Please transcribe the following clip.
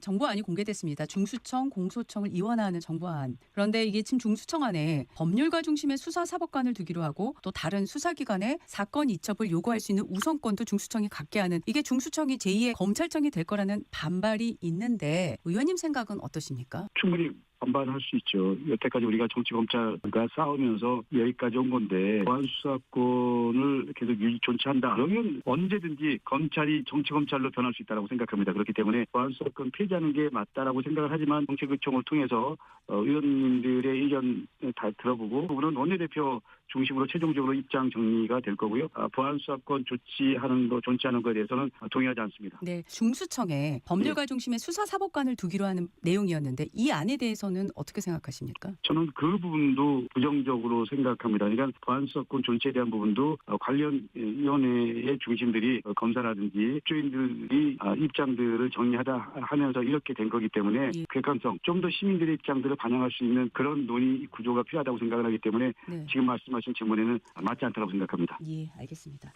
정보안이 공개됐습니다. 중수청, 공소청을 이원화하는 정보안. 그런데 이게 지금 중수청 안에 법률가 중심의 수사 사법관을 두기로 하고 또 다른 수사기관에 사건 이첩을 요구할 수 있는 우선권도 중수청이 갖게 하는 이게 중수청이 제2의 검찰청이 될 거라는 반발이 있는데 의원님 생각은 어떠십니까? 충분히 반발할 수 있죠. 여태까지 우리가 정치 검찰과 싸우면서 여기까지 온 건데 보안 수사권을 계속 유지 존치 한다. 그러면 언제든지 검찰이 정치 검찰로 변할 수 있다고 생각합니다. 그렇기 때문에 보안 수사권 폐지하는 게 맞다라고 생각을 하지만 정책의총을 통해서 어, 의원님들의 의견 다 들어보고 그 부분은 원내대표 중심으로 최종적으로 입장 정리가 될 거고요. 아, 보안 수사권 조치하는 거 존치하는 거에 대해서는 동의하지 않습니다. 네, 중수청에 법률가 중심의 수사 사법관을 두기로 하는 내용이었는데 이 안에 대해서는 어떻게 생각하십니까? 저는 그 부분도 부정적으로 생각합니다. 그러니까 보안 수사권 존치에 대한 부분도 어, 관련 위원회의 중심들이 어, 검사라든지 주인들이 아, 입장들을 정리하다 하면서 이렇게 된 거기 때문에 예. 객관성 좀 더 시민들의 입장들을 반영할 수 있는 그런 논의 구조가 필요하다고 생각을 하기 때문에 네. 지금 말씀하신 질문에는 맞지 않다고 생각합니다. 예, 알겠습니다.